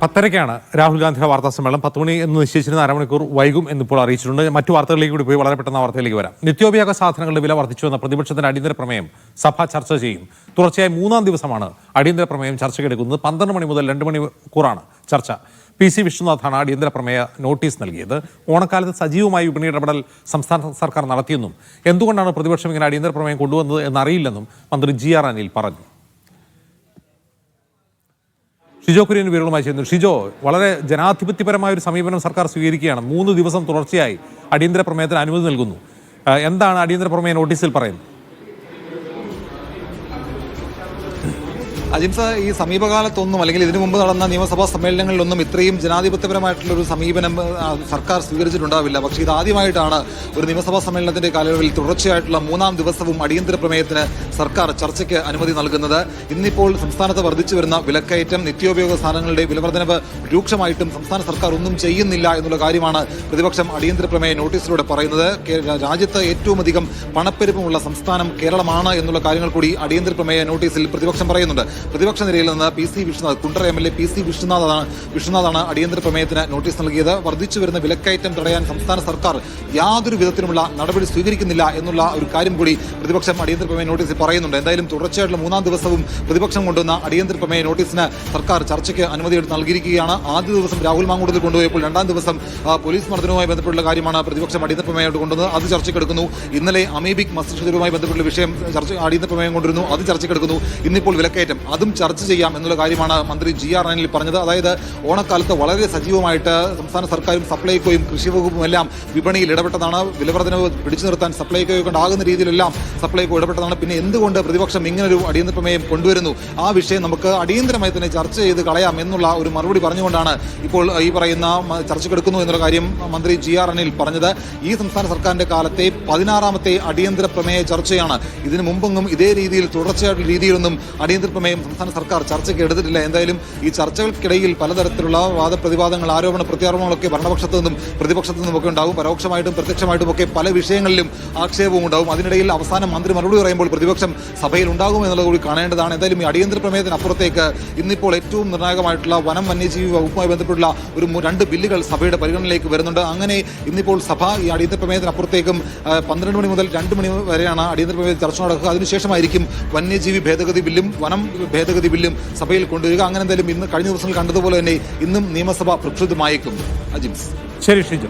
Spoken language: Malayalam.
പത്തരയ്ക്കാണ് രാഹുൽ ഗാന്ധിയുടെ വാർത്താ സമ്മേളനം. പത്ത് മണി എന്ന് നിശ്ചയിച്ചിരുന്ന അരമണിക്കൂർ വൈകും എന്നിപ്പോൾ അറിയിച്ചിട്ടുണ്ട്. മറ്റു വാർത്തകളിലേക്ക് കൂടി പോയി വളരെ പെട്ടെന്ന് വാർത്തയിലേക്ക് വരാം. നിത്യോപയോഗ സാധനങ്ങളുടെ വില വർദ്ധിച്ചു എന്ന പ്രതിപക്ഷത്തിന്റെ അടിയന്തര പ്രമേയം സഭ ചർച്ച ചെയ്യും. തുടർച്ചയായി മൂന്നാം ദിവസമാണ് അടിയന്തര പ്രമേയം ചർച്ചയ്ക്കെടുക്കുന്നത്. പന്ത്രണ്ട് മണി മുതൽ രണ്ട് മണിക്കൂറാണ് ചർച്ച. പി സി വിഷ്ണുനാഥാണ് അടിയന്തര പ്രമേയ നോട്ടീസ് നൽകിയത്. ഓണക്കാലത്ത് സജീവമായി വിപണി ഇടപെടൽ സംസ്ഥാന സർക്കാർ നടത്തിയെന്നും എന്തുകൊണ്ടാണ് പ്രതിപക്ഷം ഇങ്ങനെ അടിയന്തര പ്രമേയം കൊണ്ടുവന്നത് എന്നറിയില്ലെന്നും മന്ത്രി ജി ആർ അനിൽ പറഞ്ഞു. ഷിജോ കുര്യൻ വിവരങ്ങളുമായി ചെയ്യുന്നു ഷിജോ വളരെ ജനാധിപത്യപരമായ ഒരു സമീപനം സർക്കാർ സ്വീകരിക്കുകയാണ്. മൂന്ന് ദിവസം തുടർച്ചയായി അടിയന്തര പ്രമേയത്തിന് അനുമതി നൽകുന്നു. എന്താണ് അടിയന്തര പ്രമേയ നോട്ടീസിൽ പറയുന്നത്? അജിൻസ ഈ സമീപകാലത്തൊന്നും അല്ലെങ്കിൽ ഇതിനു മുമ്പ് നടന്ന നിയമസഭാ സമ്മേളനങ്ങളിലൊന്നും ഇത്രയും ജനാധിപത്യപരമായിട്ടുള്ള ഒരു സമീപനം സർക്കാർ സ്വീകരിച്ചിട്ടുണ്ടാവില്ല. പക്ഷേ ഇത് ആദ്യമായിട്ടാണ് ഒരു നിയമസഭാ സമ്മേളനത്തിന്റെ കാലയളവിൽ തുടർച്ചയായിട്ടുള്ള മൂന്നാം ദിവസവും അടിയന്തര പ്രമേയത്തിന് സർക്കാർ ചർച്ചയ്ക്ക് അനുമതി നൽകുന്നത്. ഇന്നിപ്പോൾ സംസ്ഥാനത്ത് വർദ്ധിച്ചു വരുന്ന വിലക്കയറ്റം നിത്യോപയോഗ സാധനങ്ങളുടെ വിലവർദ്ധനവ് രൂക്ഷമായിട്ടും സംസ്ഥാന സർക്കാർ ഒന്നും ചെയ്യുന്നില്ല എന്നുള്ള കാര്യമാണ് പ്രതിപക്ഷം അടിയന്തര പ്രമേയ നോട്ടീസിലൂടെ പറയുന്നത്. രാജ്യത്ത് ഏറ്റവും അധികം പണപ്പെരുപ്പമുള്ള സംസ്ഥാനം കേരളമാണ് എന്നുള്ള കാര്യങ്ങൾ കൂടി അടിയന്തര പ്രമേയ നോട്ടീസിൽ പ്രതിപക്ഷം പറയുന്നുണ്ട്. പ്രതിപക്ഷ നിരയിൽ നിന്ന് P C Viswanath Kundara M L A P C വിശ്വനാഥാണ് വിശ്വനാഥാണ് അടിയന്തര പ്രമേയത്തിന് നോട്ടീസ് നൽകിയത്. വർദ്ധിച്ചു വരുന്ന വിലക്കയറ്റം തടയാൻ സംസ്ഥാന സർക്കാർ യാതൊരു വിധത്തിലുമുള്ള നടപടി സ്വീകരിക്കുന്നില്ല എന്നുള്ള ഒരു കാര്യം കൂടി പ്രതിപക്ഷം അടിയന്തര പ്രമേയ നോട്ടീസിൽ പറയുന്നുണ്ട്. എന്തായാലും തുടർച്ചയായിട്ടുള്ള മൂന്നാം ദിവസവും പ്രതിപക്ഷം കൊണ്ടുവന്ന അടിയന്തര പ്രമേയ നോട്ടീസിന് സർക്കാർ ചർച്ചയ്ക്ക് അനുമതി എടുത്ത് നൽകിയിരിക്കുകയാണ്. ആദ്യ ദിവസം രാഹുൽ മാങ്കൂട്ടത്തിൽ കൊണ്ടുപോയപ്പോൾ രണ്ടാം ദിവസം പോലീസ് മർദ്ദനവുമായി ബന്ധപ്പെട്ടുള്ള കാര്യമാണ് പ്രതിപക്ഷം അടിയന്തര പ്രമേയമായിട്ട് കൊണ്ടുവന്നത്. അത് ചർച്ചയ്ക്കെടുക്കുന്നു. ഇന്നലെ അമീബിക് മസ്തിഷ്കരുമായി ബന്ധപ്പെട്ടുള്ള വിഷയം ചർച്ച അടിയന്തര പ്രമേയം കൊണ്ടിരുന്നു അത് ചർച്ചയ്ക്കെടുക്കുന്നു. ഇന്നിപ്പോൾ വിലക്കയറ്റം. അതും ചർച്ച ചെയ്യാം എന്നുള്ള കാര്യമാണ് മന്ത്രി ജി ആർ അനിൽ പറഞ്ഞത്. അതായത് ഓണക്കാലത്ത് വളരെ സജീവമായിട്ട് സംസ്ഥാന സർക്കാരും സപ്ലൈകോയും കൃഷി വകുപ്പും എല്ലാം വിപണിയിൽ ഇടപെട്ടതാണ്. വിലവർദ്ധനവ് പിടിച്ചു നിർത്താൻ സപ്ലൈകോയെ കൊണ്ടാകുന്ന രീതിയിലെല്ലാം സപ്ലൈകോ ഇടപെട്ടതാണ്. പിന്നെ എന്തുകൊണ്ട് പ്രതിപക്ഷം ഇങ്ങനൊരു അടിയന്തര പ്രമേയം കൊണ്ടുവരുന്നു? ആ വിഷയം നമുക്ക് അടിയന്തരമായി തന്നെ ചർച്ച ചെയ്ത് കളയാം എന്നുള്ള ഒരു മറുപടി പറഞ്ഞുകൊണ്ടാണ് ഇപ്പോൾ ഈ പറയുന്ന ചർച്ചക്കെടുക്കുന്നു എന്നുള്ള കാര്യം മന്ത്രി ജി ആർ അനിൽ പറഞ്ഞത്. ഈ സംസ്ഥാന സർക്കാരിന്റെ കാലത്തെ പതിനാറാമത്തെ അടിയന്തര പ്രമേയ ചർച്ചയാണ്. ഇതിനു മുമ്പെങ്ങും ഇതേ രീതിയിൽ തുടർച്ചയായിട്ടുള്ള രീതിയിലൊന്നും അടിയന്തര പ്രമേയം സംസ്ഥാന സർക്കാർ ചർച്ചയ്ക്ക് എടുത്തിട്ടില്ല. എന്തായാലും ഈ ചർച്ചകൾക്കിടയിൽ പലതരത്തിലുള്ള വാദപ്രതിവാദങ്ങൾ ആരോപണ പ്രത്യാരോപണങ്ങളൊക്കെ ഭരണപക്ഷത്തു നിന്നും പ്രതിപക്ഷത്തു നിന്നും ഒക്കെ ഉണ്ടാവും പരോക്ഷമായിട്ടും പ്രത്യക്ഷമായിട്ടും ഒക്കെ പല വിഷയങ്ങളിലും ആക്ഷേപവും ഉണ്ടാവും അതിനിടയിൽ അവസാനം മന്ത്രി മറുപടി പറയുമ്പോൾ പ്രതിപക്ഷം സഭയിൽ ഉണ്ടാകും എന്നുള്ളത് കൂടി കാണേണ്ടതാണ്. എന്തായാലും ഈ അടിയന്തര പ്രമേയത്തിനപ്പുറത്തേക്ക് ഇന്നിപ്പോൾ ഏറ്റവും നിർണായകമായിട്ടുള്ള വനം വന്യജീവി വകുപ്പുമായി ബന്ധപ്പെട്ടുള്ള ഒരു രണ്ട് ബില്ലുകൾ സഭയുടെ പരിഗണനയിലേക്ക് വരുന്നുണ്ട്. അങ്ങനെ ഇന്നിപ്പോൾ സഭ ഈ അടിയന്തര പ്രമേയത്തിനപ്പുറത്തേക്കും പന്ത്രണ്ട് മണി മുതൽ രണ്ട് മണി വരെയാണ് അടിയന്തര പ്രമേയ ചർച്ച നടക്കുക. അതിനുശേഷമായിരിക്കും വന്യജീവി ഭേദഗതി ബില്ലും വനം ഭേദഗതി ബില്ലും സഭയിൽ കൊണ്ടുവരിക. അങ്ങനെ എന്തായാലും ഇന്ന് കഴിഞ്ഞ ദിവസങ്ങൾ കണ്ടതുപോലെ തന്നെ ഇന്നും നിയമസഭ പ്രക്ഷുബ്ധമായേക്കും. അജിംസ് ശരി ഷിജോ.